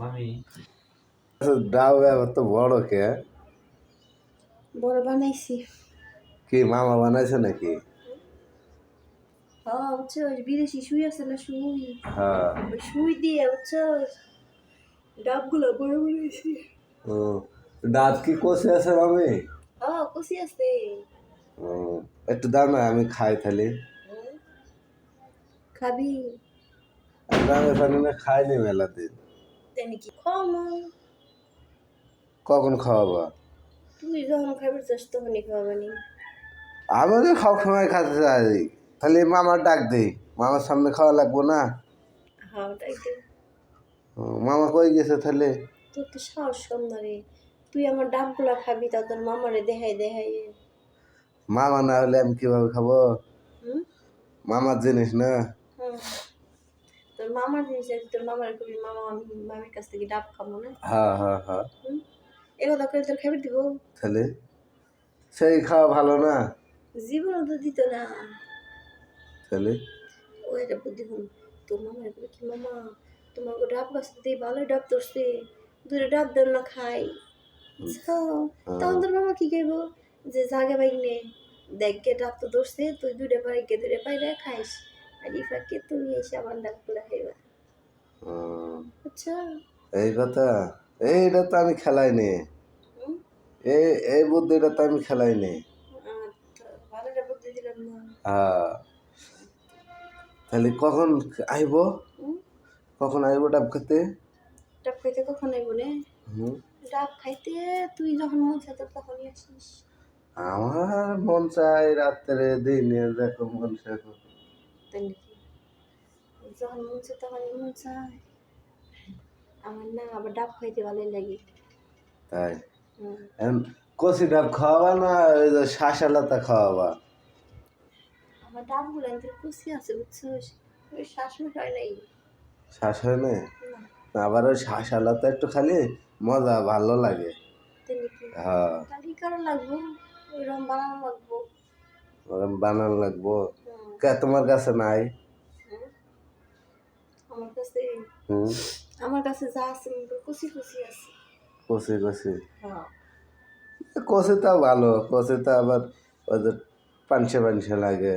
মামি। ডাব এবার তো বড় কে? বড় বানাইছি। কি মামা বানাইছে নাকি? হ্যাঁ বিদেশি আছে না হ্যাঁ। ওই দিয়ে বুঝছ ডাবগুলো বড় বানাইছি। ও, দাঁত কি কষে আছে মামি? হ্যাঁ আছে। একটু দাও না আমি খাই তাহলে। খাবি। গ্রামে ফানে খাইনি মেলা তাই নাকি কখন খাওয়াবা? তুই যখন খাবার চাস তখনই খাওয়াবানি আমি তো সব সময় খাতে চাই। তাহলে মামার ডাক দেই মামার সামনে খাওয়া লাগবো না। হ্যাঁ তাই তো। মামা কই গেছে তাহলে? তোর তো সাহস কম না রে। তুই আমার ডাবগুলো খাবি তা তোর মামারে দেখাই দেখাই। মামা না হলে আমি কীভাবে খাব? মামার জিনিস না? মামার জিনিস আছে তোর মামার কবি মামা মামির কাছ থেকে ডাব খাব না? হ্যাঁ হ্যাঁ হ্যাঁ। হুম? এ কথা করে তোর খাবার দিব। তাহলে সেই খাওয়া ভালো না? জীবনও তো দিত না। তাহলে ও একটা বুদ্ধি হুন তোর মামার কবি কি মামা? তোমার গো ডাব গাছ দিয়ে ভালোই ডাব ধরছে। দূরে ডাব দেন না খাই। আচ্ছা, তখন তোর মামা কি খাইব? যে জাগে বাইনে দেখে ডাব তো তুই দূরে পাই গে দূরে পাই খাইস। আর ইফাকে তুমি এসে আমার আচ্ছা এই কথা? এইটা তো আমি খেলাইনি? এই এই বুদ্ধিটা তো আমি খেলাইনি। আচ্ছা, না। হ্যাঁ। তাহলে কখন আইব? কখন আইব ডাব খেতে? ডাব খাইতে কখন আইব নে? ডাব খাইতে তুই যখন মন তোর তখনই আসিস। আমার মন চাই রাত্রে দিনে দেখো মন চাই যখন মন চায় তখনই মন চায়। আমার না আবার ডাব খাইতে ভালোই লাগে। তাই? কষি ডাব খাওয়াবা না ওই যে শাঁসালাতা খাওয়াবা? আমার ডাবগুলো এত খুশি আছে বুঝছিস? ওই শ্বাসমে হয় নাই। শ্বাস হয় না। আবার ওই শাঁসালাতা একটু খালি মজা ভালো লাগে। হ্যাঁ। কারও লাগবো? ওইরকম বানানো লাগবো। ওরম বানানো লাগবো? কে তোমার কাছে নাই? কাছে হুম। আমার কাছে যা আছে খুশি খুশি আছে। কষি কষি হ্যাঁ। কষিটাও ভালো কষিটা আবার ওই যে পানসে পানসে লাগে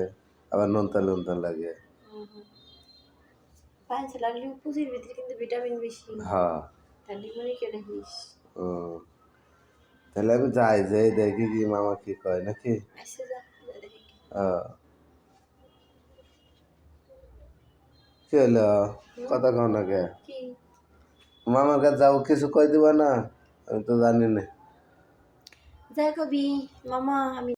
আবার নোনতা নোনতা লাগে। পাঁচ লাগলে পুঁজির ভিতরে কিন্তু ভিটামিন বেশি। হ্যাঁ। তাহলে মনে দিস ও তাহলে আমি যাই যে দেখি কি মামা কি কয় নাকি। যা দেখি। ও কি হলো কথা কও না কে? মামার কাছে যাও কিছু কই দিবা না? আমি তো জানি না। যাই কবি মামা আমি